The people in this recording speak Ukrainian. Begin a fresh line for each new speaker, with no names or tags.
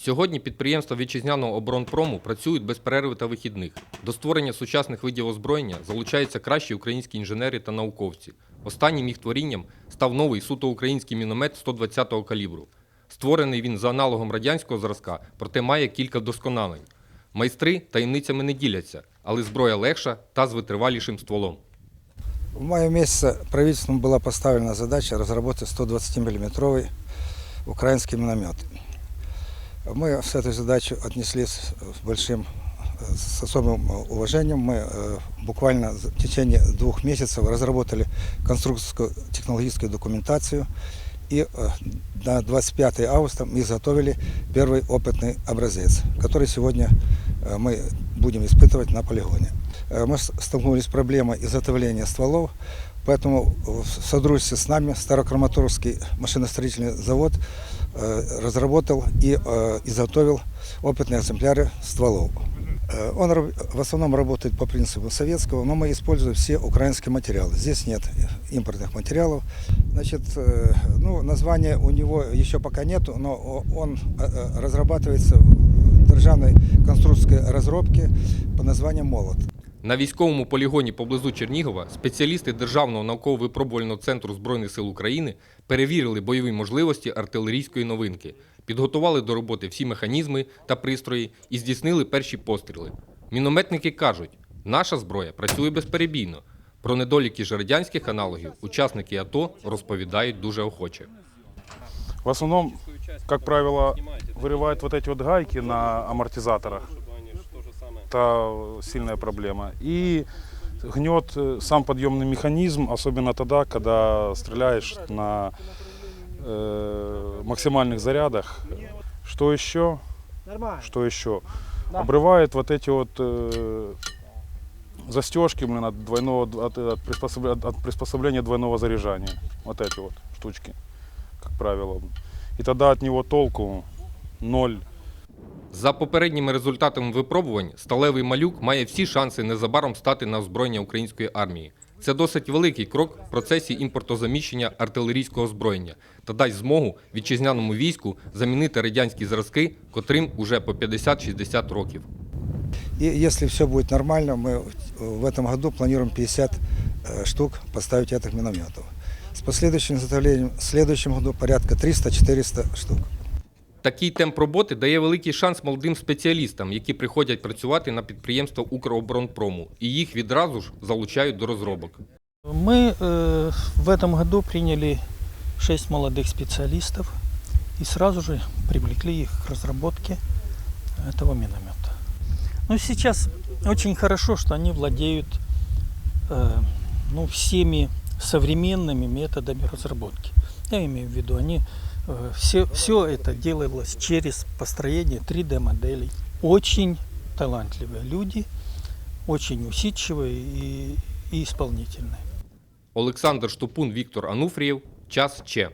Сьогодні підприємства вітчизняного оборонпрому працюють без перерви та вихідних. До створення сучасних видів озброєння залучаються кращі українські інженери та науковці. Останнім їх творінням став новий суто український міномет 120-го калібру. Створений він за аналогом радянського зразка, проте має кілька вдосконалень. Майстри таємницями не діляться, але зброя легша та з витривалішим стволом.
В мае месяце правительством была поставлена задача разработать 120-миллиметровый украинский миномет. Мы с этой задачей отнеслись с большим, э, с особым э, уважением. Мы э, буквально в течение двух месяцев разработали конструкторскую технологическую документацию. И э, на 25 августа мы изготовили первый опытный образец, который сегодня э, мы будем испытывать на полигоне. Э, Мы с- столкнулись с проблемой изготовления стволов, поэтому в сотрудничестве с нами Старокраматорский машиностроительный завод э, разработал и э, изготовил опытные экземпляры стволов. Э, Он раб- в основном работает по принципу советского, но мы используем все украинские материалы. Здесь нет импортных материалов. Значит, э, ну, названия у него еще пока нету, но о- он э, э, разрабатывается в державной конструкторской разработке по названию «Молот».
На військовому полігоні поблизу Чернігова спеціалісти Державного науково-випробувального центру Збройних сил України перевірили бойові можливості артилерійської новинки, підготували до роботи всі механізми та пристрої і здійснили перші постріли. Мінометники кажуть, наша зброя працює безперебійно. Про недоліки ж радянських аналогів учасники АТО розповідають дуже охоче.
В основном, как правило, вырывают вот эти вот гайки на амортизаторах. Это сильная проблема. И гнет э, сам подъемный механизм, особенно тогда, когда стреляешь на э, максимальных зарядах. Что еще? Что еще? Обрывает вот эти вот э, застежки блин, от, двойного, от, от приспособления, от приспособления двойного заряжания. Вот эти вот штучки, как правило. И тогда от него толку ноль.
За попередніми результатами випробувань, сталевий малюк має всі шанси незабаром стати на озброєння української армії. Це досить великий крок в процесі імпортозаміщення артилерійського озброєння та дасть змогу вітчизняному війську замінити радянські зразки, котрим уже по 50-60 років.
И если все будет нормально, мы в этом году планируем 50 э, штук поставить этих минометов. С последующим изготовлением в следующем году порядка 300-400 штук.
Такий темп роботи дає великий шанс молодим спеціалістам, які приходять працювати на підприємства Укроборонпрому, і їх відразу ж залучають до розробок.
Мы э, в этом году приняли шесть молодых специалистов и сразу же привлекли их к разработке этого миномета. Ну, сейчас очень хорошо, что они владеют э, ну, всеми современными методами разработки. Я имею в виду, они э, все, все это делалось через построение 3D-моделей. Очень талантливые люди, очень усидчивые и, и исполнительные.
Олександр Штупун, Віктор Ануфрієв. Час Че.